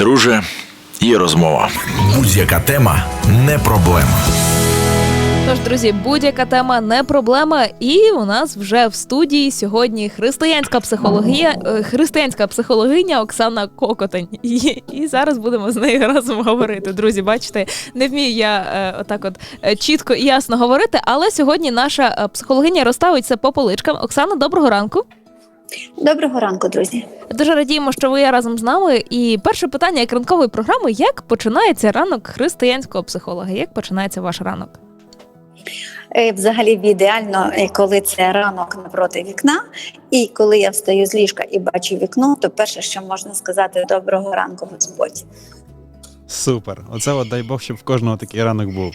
Друже, є розмова. Будь-яка тема не проблема. Тож, друзі, будь-яка тема не проблема. І у нас вже в студії сьогодні християнська психологія, е, християнська психологиня Оксана Кокотень. І, і зараз будемо з нею разом говорити. Друзі, бачите, не вмію я е, отак, от е, чітко і ясно говорити. Але сьогодні наша е, психологиня розставить це по поличкам. Оксана, доброго ранку. Доброго ранку, друзі. Дуже радіємо, що ви є разом з нами. І перше питання як ранкової програми: як починається ранок християнського психолога? Як починається ваш ранок? Е, Взагалі ідеально, е, коли це ранок напроти вікна, і коли я встаю з ліжка і бачу вікно, то перше, що можна сказати, доброго ранку, Господь. Супер. Оце от дай Бог, щоб в кожного такий ранок був.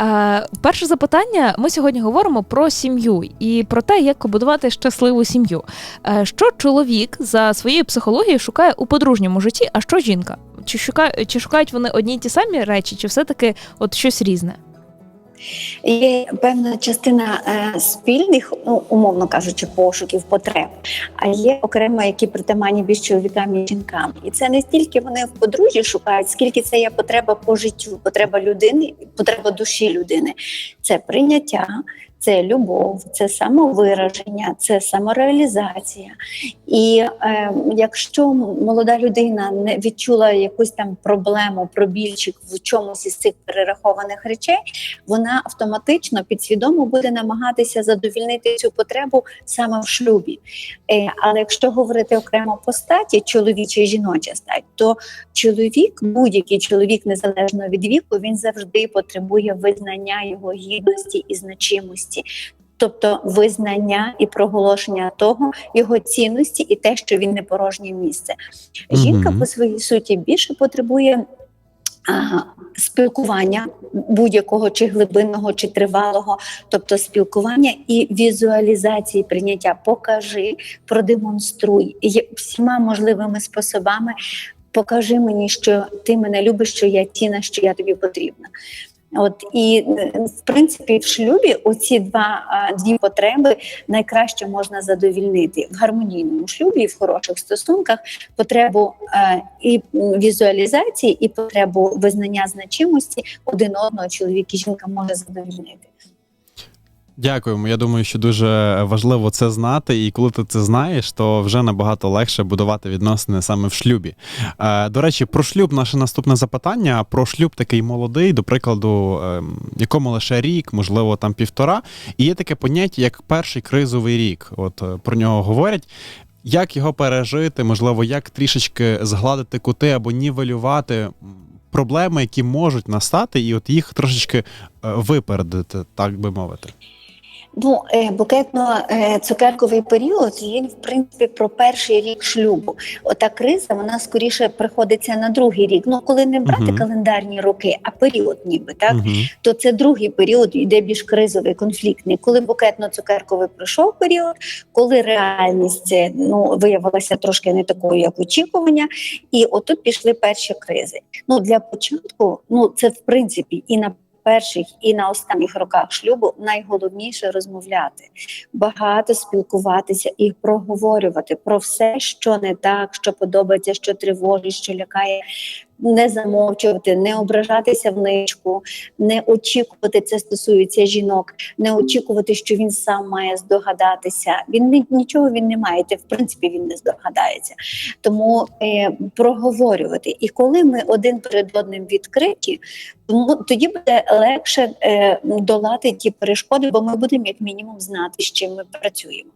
Е, перше запитання: ми сьогодні говоримо про сім'ю і про те, як побудувати щасливу сім'ю. Е, що чоловік за своєю психологією шукає у подружньому житті, а що жінка? Чи чи шукають вони одні й ті самі речі, чи все-таки от щось різне? Є певна частина е, спільних, ну умовно кажучи, пошуків, потреб, а є окремо, які притаманні більш чоловікам і жінкам. І це не стільки вони в подружжі шукають, скільки це є потреба по життю, потреба людини, потреба душі людини. Це прийняття, це любов, це самовираження, це самореалізація. І е, якщо молода людина не відчула якусь там проблему, пробільчик в чомусь із цих перерахованих речей, вона автоматично підсвідомо буде намагатися задовільнити цю потребу саме в шлюбі. Е, але якщо говорити окремо по статі, чоловіча і жіноча стать, то чоловік, будь-який чоловік, незалежно від віку, він завжди потребує визнання його гідності і значимості. Тобто визнання і проголошення того його цінності і те, що він не порожнє місце. Жінка Мгм. по своїй суті більше потребує а, спілкування будь-якого чи глибинного, чи тривалого, тобто спілкування і візуалізації прийняття. Покажи, продемонструй Є всіма можливими способами. Покажи мені, що ти мене любиш, що я ціна, що я тобі потрібна. От і е, в принципі в шлюбі оці два дві потреби найкраще можна задовільнити в гармонійному шлюбі, в хороших стосунках потребу е, і візуалізації, і потребу визнання значимості один одного чоловік і жінка може задовільнити. Дякуємо. Я думаю, що дуже важливо це знати, і коли ти це знаєш, то вже набагато легше будувати відносини саме в шлюбі. Е, до речі, про шлюб наше наступне запитання. Про шлюб такий молодий, до прикладу, ем, якому лише рік, можливо, там півтора. І є таке поняття, як перший кризовий рік. От е, про нього говорять. Як його пережити, можливо, як трішечки згладити кути або нівелювати проблеми, які можуть настати, і от їх трошечки е, випередити, так би мовити. Ну, е, букетно-цукерковий період він, в принципі, про перший рік шлюбу. Ота криза вона скоріше приходиться на другий рік. Ну, коли не брати Мгм. календарні роки, а період, ніби так. Мгм. то це другий період йде більш кризовий, конфліктний. Коли букетно-цукерковий пройшов період, коли реальність е, ну виявилася трошки не такою, як очікування, і отут пішли перші кризи. Ну для початку, ну це в принципі і на перших, і на останніх роках шлюбу найголовніше розмовляти, багато спілкуватися і проговорювати про все, що не так, що подобається, що тривожить, що лякає. Не замовчувати, не ображатися в ничку, не очікувати, це стосується жінок, не очікувати, що він сам має здогадатися. Він ні- нічого він не має, в принципі він не здогадається. Тому е, проговорювати. І коли ми один перед одним відкриті, тому тоді буде легше е, долати ті перешкоди, бо ми будемо як мінімум знати, з чим ми працюємо.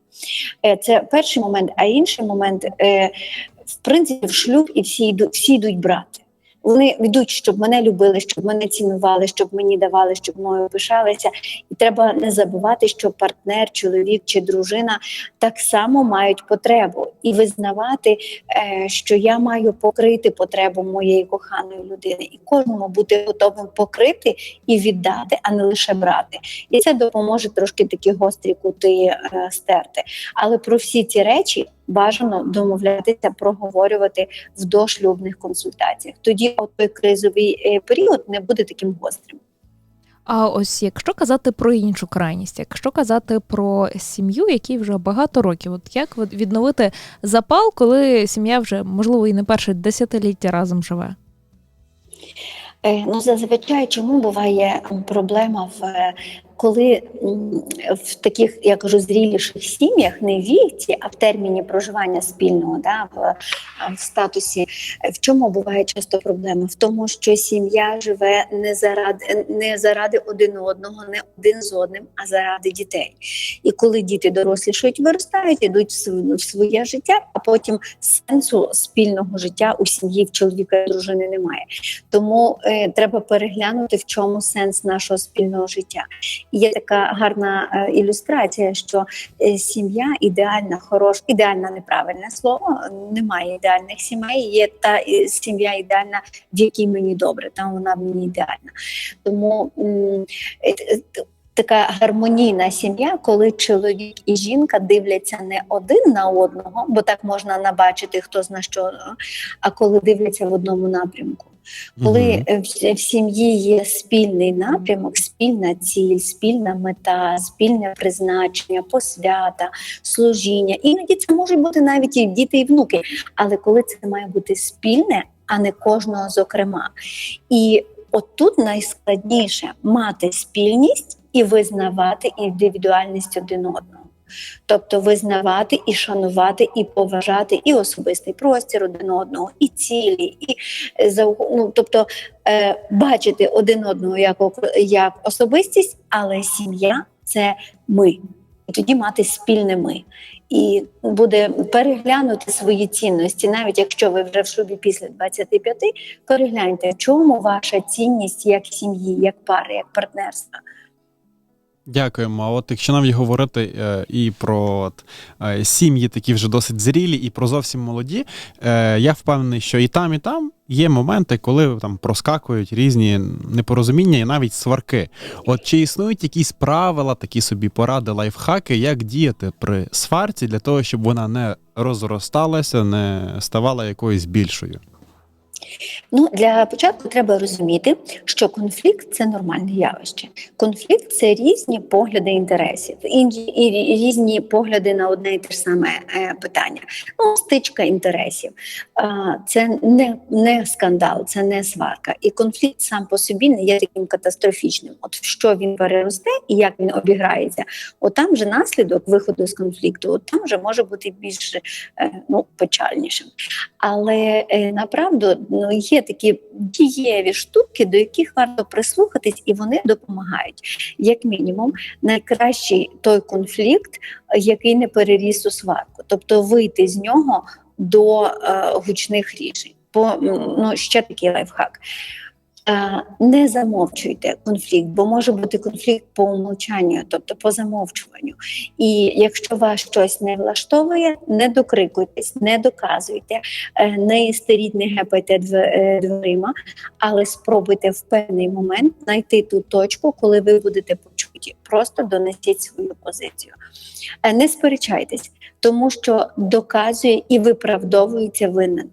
Е, це перший момент, а інший момент, е, в принципі, в шлюб і всі йдуть, всі йдуть брати. Вони йдуть, щоб мене любили, щоб мене цінували, щоб мені давали, щоб мною пишалися. І треба не забувати, що партнер, чоловік чи дружина так само мають потребу і визнавати, е, що я маю покрити потребу моєї коханої людини, і кожному бути готовим покрити і віддати, а не лише брати. І це допоможе трошки такі гострі кути е, стерти. Але про всі ці речі бажано домовлятися, проговорювати в дошлюбних консультаціях. Тоді той кризовий е, період не буде таким гострим. А ось якщо казати про іншу крайність, якщо казати про сім'ю, якій вже багато років, от як відновити запал, коли сім'я вже можливо і не перше десятиліття разом живе? Е, Ну, зазвичай чому буває проблема в коли в таких, я кажу, зріліших сім'ях, не в а в терміні проживання спільного, да, в, в статусі. В чому буває часто проблема? В тому, що сім'я живе не заради не заради один одного, не один з одним, а заради дітей. І коли діти дорослішають, виростають, ідуть в своє життя, а потім сенсу спільного життя у сім'ї в чоловіка і дружини немає. Тому е, треба переглянути, в чому сенс нашого спільного життя. Є така гарна е, ілюстрація, що е, сім'я ідеальна, хороша, ідеальна неправильне слово. Немає ідеальних сімей. Є та е, сім'я ідеальна, в якій мені добре, там вона мені ідеальна. Тому така гармонійна сім'я, коли чоловік і жінка дивляться не один на одного, бо так можна набачити, хто зна що, а коли дивляться в одному напрямку. Коли е, в, в сім'ї є спільний напрямок, спільна ціль, спільна мета, спільне призначення, посвята, служіння. Іноді це можуть бути навіть і діти, і внуки. Але коли це має бути спільне, а не кожного зокрема. І отут найскладніше мати спільність і визнавати індивідуальність один одного. Тобто визнавати і шанувати, і поважати і особистий простір один одного, і цілі, і е, ну, тобто е, бачити один одного як, як особистість, але сім'я це ми. І тоді мати спільне ми. І буде переглянути свої цінності, навіть якщо ви вже в шлюбі після 25, перегляньте, чому ваша цінність як сім'ї, як пари, як партнерства. Дякуємо. А от якщо навіть говорити е, і про от, е, сім'ї, такі вже досить зрілі, і про зовсім молоді, е, я впевнений, що і там, і там є моменти, коли там проскакують різні непорозуміння і навіть сварки. От чи існують якісь правила, такі собі поради, лайфхаки, як діяти при сварці для того, щоб вона не розросталася, не ставала якоюсь більшою? Ну, для початку треба розуміти, що конфлікт це нормальне явище. Конфлікт це різні погляди інтересів, і, різні погляди на одне і те ж саме е, питання. Ну, стичка інтересів. Це не, не скандал, це не сварка. І конфлікт сам по собі не є таким катастрофічним. От що він переросте і як він обіграється, от там вже наслідок виходу з конфлікту, от там вже може бути більш е, ну, печальнішим. Але е, направду ну, є такі дієві штуки, до яких варто прислухатись, і вони допомагають. Як мінімум, найкращий той конфлікт, який не переріс у сварку, тобто вийти з нього до е, гучних рішень. По ну, ще такий лайфхак. Е, Не замовчуйте конфлікт, бо може бути конфлікт по умовчанню, тобто по замовчуванню. І якщо вас щось не влаштовує, не докрикуйтесь, не доказуйте, е, не істеріть, не гепайте е, дверима, але спробуйте в певний момент знайти ту точку, коли ви будете почуті. Просто донесіть свою позицію. Не сперечайтесь, тому що доказує і виправдовується винен.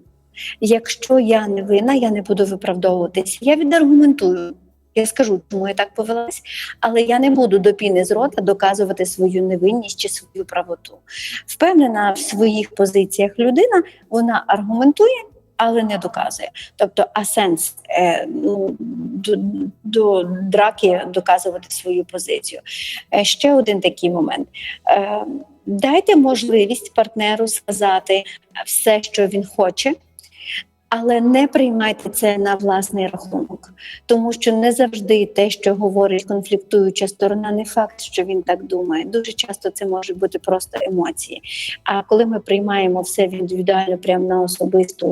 Якщо я не винна, я не буду виправдовуватись. Я відаргументую. Я скажу, чому я так повелась, але я не буду до піни з рота доказувати свою невинність чи свою правоту. Впевнена в своїх позиціях людина, вона аргументує, але не доказує. Тобто, а сенс е, ну, до, до драки доказувати свою позицію. Е, ще один такий момент. Е, дайте можливість партнеру сказати все, що він хоче. Але не приймайте це на власний рахунок, тому що не завжди те, що говорить конфліктуюча сторона, не факт, що він так думає. Дуже часто це може бути просто емоції. А коли ми приймаємо все індивідуально, прямо на особисту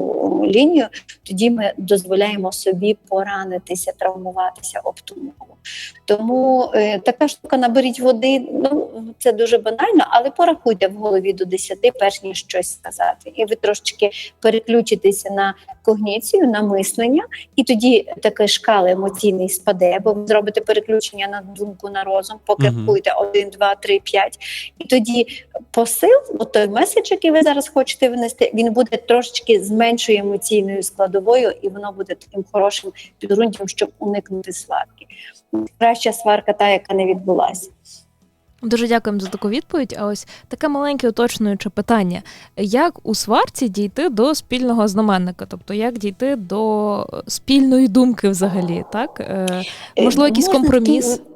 лінію, тоді ми дозволяємо собі поранитися, травмуватися об ту мову. Тому е, така штука наберіть води. Ну це дуже банально, але порахуйте в голові до 10, перш ніж щось сказати. І ви трошечки переключитеся на когніцію, на мислення, і тоді така шкала емоційний спаде, бо ви зробите переключення на думку на розум, поки рахуєте 1, 2, 3, 5. І тоді посил, от той меседж, який ви зараз хочете винести, він буде трошечки з меншою емоційною складовою, і воно буде таким хорошим підґрунтям, щоб уникнути сварки. Краща сварка та, яка не відбулася. Дуже дякуємо за таку відповідь. А ось таке маленьке уточнююче питання: як у сварці дійти до спільного знаменника? Тобто, як дійти до спільної думки взагалі? Так Е, можливо, якийсь Можна компроміс? такі-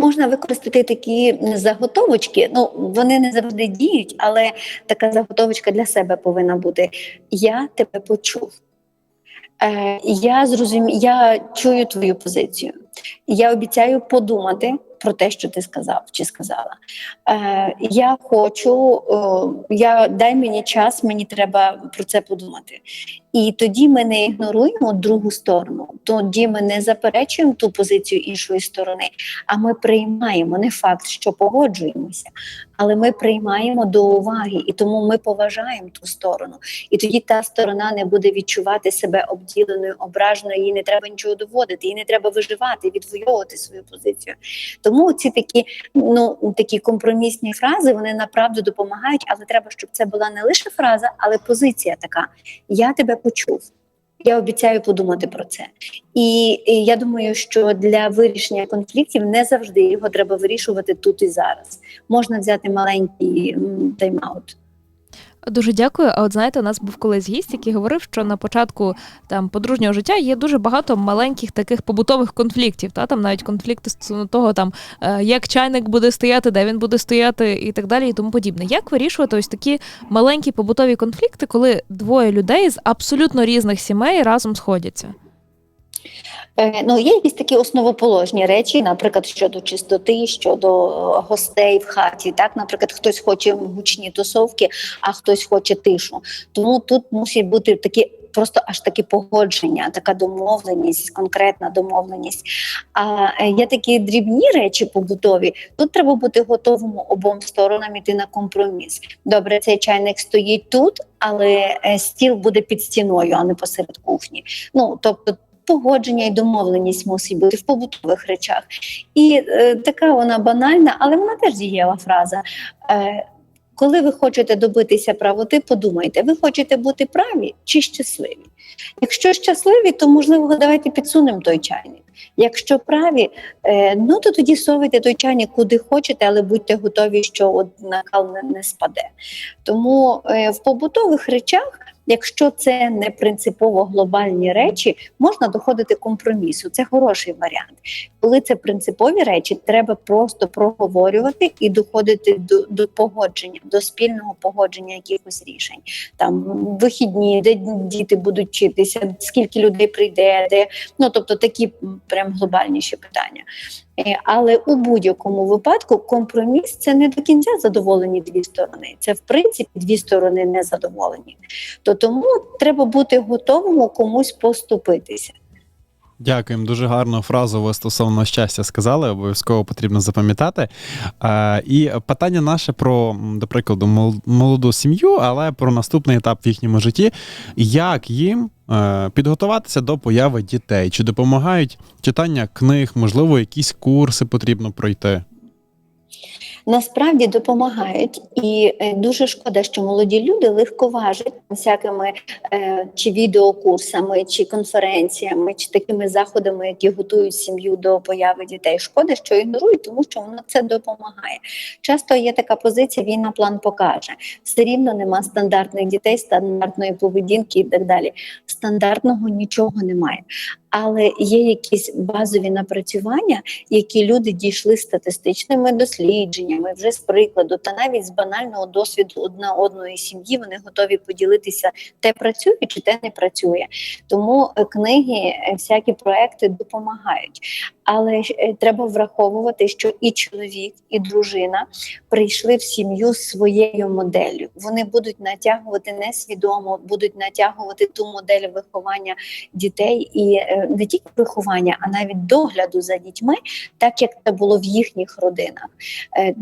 Можна використати такі заготовочки. Ну вони не завжди діють, але така заготовочка для себе повинна бути. Я тебе почув. Е, я зрозум... я чую твою позицію. Я обіцяю подумати про те, що ти сказав чи сказала. Е, я хочу, е, я дай мені час, мені треба про це подумати. І тоді ми не ігноруємо другу сторону, тоді ми не заперечуємо ту позицію іншої сторони, а ми приймаємо не факт, що погоджуємося, але ми приймаємо до уваги, і тому ми поважаємо ту сторону. І тоді та сторона не буде відчувати себе обділеною, ображеною, їй не треба нічого доводити, їй не треба виживати, відвоювати свою позицію. Тому ці такі, ну такі компромісні фрази вони направду допомагають, але треба, щоб це була не лише фраза, але позиція така: я тебе почув. Я обіцяю подумати про це. І, і я думаю, що для вирішення конфліктів не завжди його треба вирішувати тут і зараз. Можна взяти маленький тайм-аут. Дуже дякую. А от знаєте, у нас був колись гість, який говорив, що на початку там подружнього життя є дуже багато маленьких таких побутових конфліктів. Та там навіть конфлікти стосовно того, там е, як чайник буде стояти, де він буде стояти, і так далі, і тому подібне. Як вирішувати ось такі маленькі побутові конфлікти, коли двоє людей з абсолютно різних сімей разом сходяться? Е, Ну, є якісь такі основоположні речі, наприклад, щодо чистоти, щодо е, гостей в хаті. Так, наприклад, хтось хоче гучні тусовки, а хтось хоче тишу. Тому тут мусить бути такі. Просто аж такі погодження, така домовленість, конкретна домовленість. А е, є такі дрібні речі побутові. Тут треба бути готовим обом сторонам іти на компроміс. Добре, цей чайник стоїть тут, але стіл буде під стіною, а не посеред кухні. Ну тобто погодження і домовленість мусить бути в побутових речах. І е, така вона банальна, але вона теж дієва фраза. Е, коли ви хочете добитися правоти, подумайте, ви хочете бути праві чи щасливі? Якщо щасливі, то можливо давайте підсунемо той чайник. Якщо праві, е, ну то тоді совайте той чайник куди хочете, але будьте готові, що накал не, не спаде. Тому е, в побутових речах, якщо це не принципово глобальні речі, можна доходити компромісу. Це хороший варіант. Коли це принципові речі, треба просто проговорювати і доходити до, до погодження, до спільного погодження якихось рішень. Там вихідні, де діти будуть вчитися, скільки людей прийде, де ну тобто такі прям глобальніші питання. Е, Але у будь-якому випадку компроміс це не до кінця задоволені дві сторони. Це в принципі дві сторони не задоволені. То тому треба бути готовим комусь поступитися. Дякуємо, дуже гарну фразу ви стосовно щастя сказали. Обов'язково потрібно запам'ятати. І питання наше про, до прикладу, мол- молоду сім'ю, але про наступний етап в їхньому житті. Як їм е, підготуватися до появи дітей? Чи допомагають читання книг, можливо, якісь курси потрібно пройти? Насправді допомагають, і е, дуже шкода, що молоді люди легковажать всякими е, чи відеокурсами, чи конференціями, чи такими заходами, які готують сім'ю до появи дітей. Шкода, що ігнорують, тому що воно це допомагає. Часто є така позиція: війна план покаже. Все рівно нема стандартних дітей, стандартної поведінки і так далі. Стандартного нічого немає. Але є якісь базові напрацювання, які люди дійшли статистичними дослідженнями, вже з прикладу, та навіть з банального досвіду одна одної сім'ї вони готові поділитися, те працює чи те не працює. Тому е, книги, е, всякі проекти допомагають. Але е, треба враховувати, що і чоловік, і дружина прийшли в сім'ю своєю моделлю. Вони будуть натягувати несвідомо, будуть натягувати ту модель виховання дітей і не тільки виховання, а навіть догляду за дітьми, так як це було в їхніх родинах.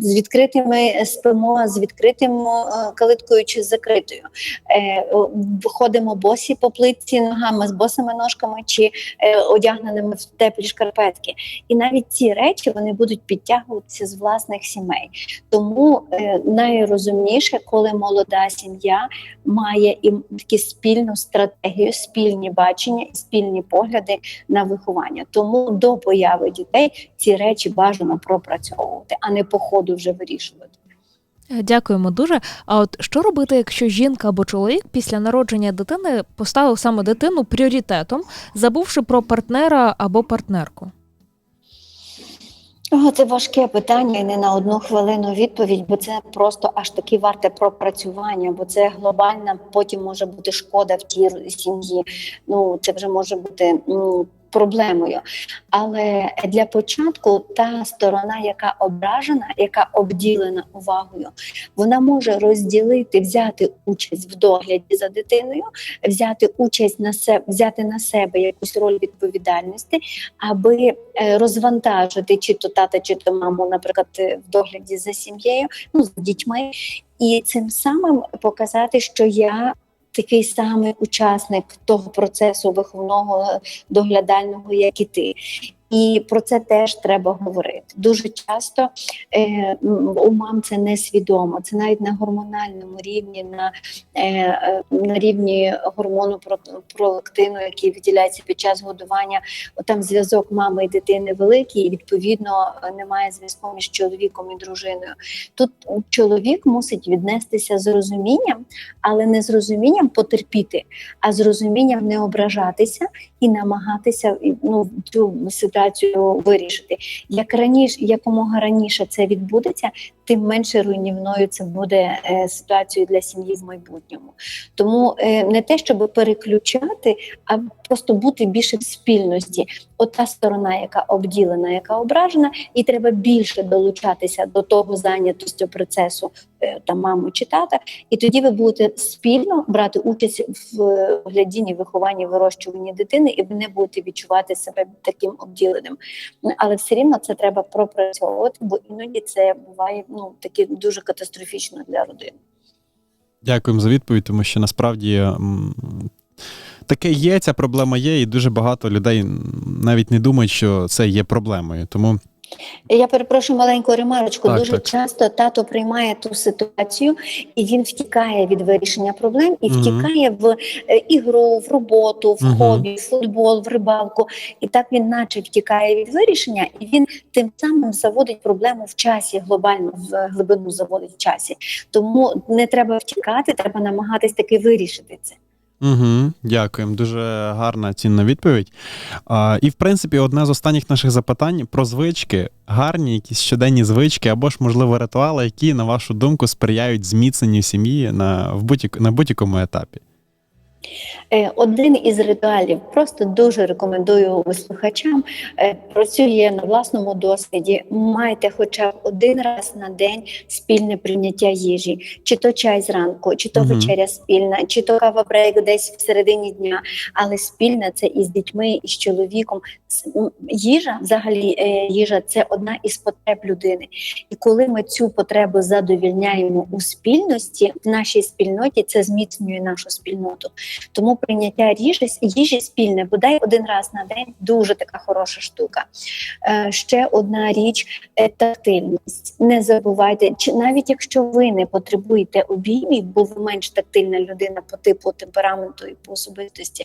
З відкритими спимо, з відкритим е, калиткою чи з закритою. Е, о, Ходимо босі по плитці ногами з босими ножками чи е, одягненими в теплі шкарпетки. І навіть ці речі вони будуть підтягуватися з власних сімей. Тому найрозумніше, коли молода сім'я має і такі спільну стратегію, спільні бачення і спільні погляди на виховання. Тому до появи дітей ці речі бажано пропрацьовувати, а не по ходу вже вирішувати. Е, Дякуємо дуже. А от що робити, якщо жінка або чоловік після народження дитини поставив саме дитину пріоритетом, забувши про партнера або партнерку? О, це важке питання і не на одну хвилину відповідь, бо це просто аж таки варте пропрацювання, бо це глобальна, потім може бути шкода в тій сім'ї. Ну це вже може бути проблемою. Але для початку та сторона, яка ображена, яка обділена увагою, вона може розділити, взяти участь в догляді за дитиною, взяти участь на себе, взяти на себе якусь роль відповідальності, аби е, розвантажити чи то тата, чи то маму, наприклад, е, в догляді за сім'єю, ну за дітьми, і цим самим показати, що я. Такий самий учасник того процесу виховного доглядального, як і ти. І про це теж треба говорити. Дуже часто е, у мам це несвідомо. Це навіть на гормональному рівні, на, е, е, на рівні гормону про- пролактину, який виділяється під час годування. Там зв'язок мами і дитини великий, і відповідно немає зв'язку між чоловіком і дружиною. Тут чоловік мусить віднестися з розумінням, але не з розумінням потерпіти, а з розумінням не ображатися і намагатися ну, цю ситуацію вирішити. Як раніше, якомога раніше це відбудеться, тим менше руйнівною це буде е, ситуацією для сім'ї в майбутньому. Тому е, не те, щоб переключати, а просто бути більше в спільності. Ота сторона, яка обділена, яка ображена, і треба більше долучатися до того зайнятості процесу там мами чи тата, і тоді ви будете спільно брати участь в е, глядінні, вихованні, вирощуванні дитини, і ви не будете відчувати себе таким обділеним. Але все рівно це треба пропрацьовувати, бо іноді це буває ну таке дуже катастрофічно для родини. Дякуємо за відповідь, тому що насправді таке є, ця проблема є, і дуже багато людей навіть не думають, що це є проблемою. Тому Я перепрошую маленьку ремарочку. Так, Дуже так. часто тато приймає ту ситуацію, і він втікає від вирішення проблем і Мгм. втікає в е, ігру, в роботу, в Мгм. хобі, в футбол, в рибалку. І так він, наче, втікає від вирішення, і він тим самим заводить проблему в часі, глобально в глибину заводить в часі. Тому не треба втікати, треба намагатись таки вирішити це. Угу, дякуємо. Дуже гарна цінна відповідь. А, і, в принципі, одне з останніх наших запитань про звички, гарні якісь щоденні звички, або ж, можливо, ритуали, які, на вашу думку, сприяють зміцненню сім'ї на, в будь на будь-якому етапі. Е, Один із ритуалів просто дуже рекомендую слухачам. е, Працює на власному досвіді. Майте хоча б один раз на день спільне прийняття їжі, чи то чай зранку, чи то Мгм. вечеря спільна, чи то кава брейк десь в середині дня. Але спільне це із дітьми, і з чоловіком. Їжа, взагалі, е, їжа це одна із потреб людини. І коли ми цю потребу задовільняємо у спільності, в нашій спільноті це зміцнює нашу спільноту. Тому прийняття їжі, їжі спільне, бодай один раз на день дуже така хороша штука. Е, ще одна річ тактильність. Не забувайте, чи навіть якщо ви не потребуєте обіймів, бо ви менш тактильна людина по типу темпераменту і по особистості,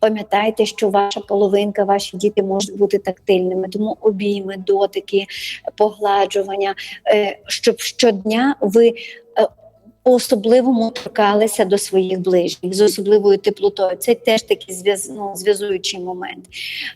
пам'ятайте, що ваша половинка, ваші діти можуть бути тактильними, тому обійми, дотики, погладжування, е, щоб щодня ви. По-особливому торкалися до своїх ближніх з особливою теплотою. Це теж такий ну, зв'язуючий момент.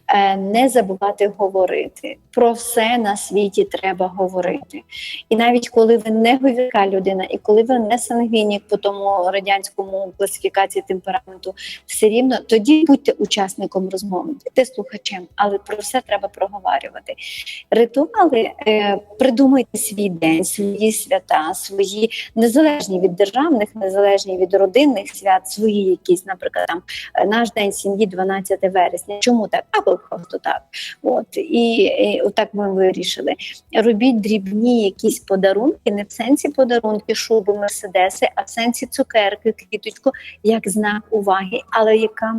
Е, не забувати говорити. Про все на світі треба говорити. І навіть коли ви не говірка людина, і коли ви не сангвінік по тому радянському класифікації темпераменту, все рівно тоді будьте учасником розмови, будьте слухачем, але про все треба проговорювати. Ритуали е, придумайте свій день, свої свята, свої незалежні від державних, незалежні від родинних свят, свої якісь, наприклад, там е, наш день сім'ї 12 вересня. Чому так? Або просто так. От і, і отак ми вирішили. Робіть дрібні якісь подарунки, не в сенсі подарунки, шуби, мерседеси, а в сенсі цукерки, квіточку, як знак уваги, але яка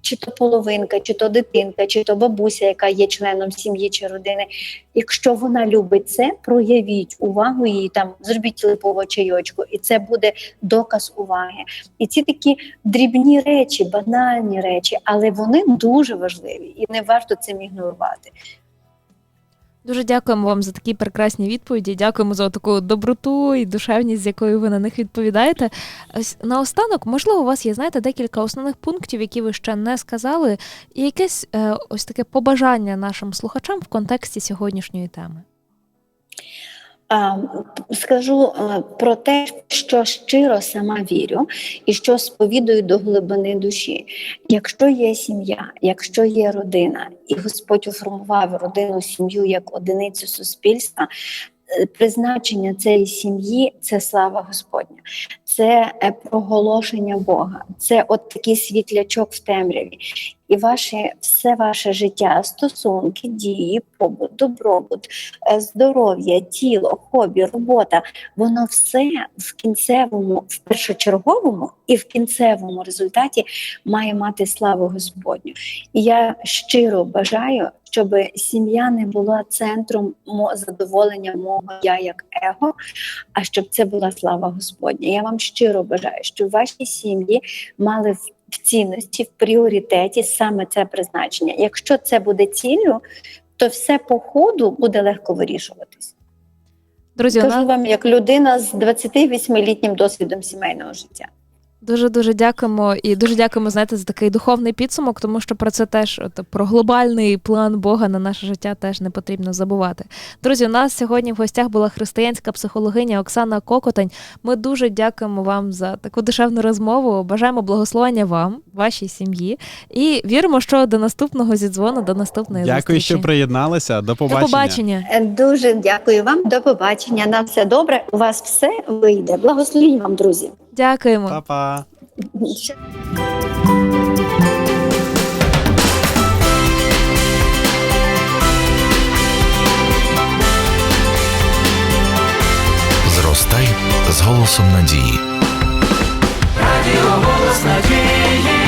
чи то половинка, чи то дитинка, чи то бабуся, яка є членом сім'ї чи родини. Якщо вона любить це, проявіть увагу їй там, зробіть липового чайочку, і це буде доказ уваги. І ці такі дрібні речі, банальні речі, але вони дуже важливі і не варто цим ігнорувати. Дуже дякуємо вам за такі прекрасні відповіді. Дякуємо за таку доброту і душевність, з якою ви на них відповідаєте. Наостанок, можливо, у вас є знаєте декілька основних пунктів, які ви ще не сказали, і якесь е, ось таке побажання нашим слухачам в контексті сьогоднішньої теми. А, Скажу е, про те, що щиро сама вірю і що сповідую до глибини душі. Якщо є сім'я, якщо є родина, і Господь уформував родину, сім'ю як одиницю суспільства. Е, Призначення цієї сім'ї це слава Господня, це е, проголошення Бога, це от такий світлячок в темряві. І ваше все ваше життя, стосунки, дії, побут, добробут, е, здоров'я, тіло, хобі, робота, воно все в кінцевому, в першочерговому і в кінцевому результаті має мати славу Господню. І я щиро бажаю, щоб сім'я не була центром задоволення мого я як его, а щоб це була слава Господня. Я вам щиро бажаю, щоб ваші сім'ї мали в цінності, в пріоритеті саме це призначення. Якщо це буде ціллю, то все по ходу буде легко вирішуватись. Друзі, Кажу вам як людина з 28-літнім досвідом сімейного життя. Дуже дуже дякуємо і дуже дякуємо, знаєте, за такий духовний підсумок, тому що про це теж от, про глобальний план Бога на наше життя теж не потрібно забувати. Друзі, у нас сьогодні в гостях була християнська психологиня Оксана Кокотань. Ми дуже дякуємо вам за таку душевну розмову. Бажаємо благословення вам, вашій сім'ї, і віримо, що до наступного зідзвону, до наступної Дякую, зустрічі. що приєдналися. До До побачення. побачення. Е, Дуже дякую вам. До побачення. На все добре. У вас все вийде. Благословінь вам, друзі. Дякуємо. Па-па. Зростай з голосом надії. Радіо голос надії.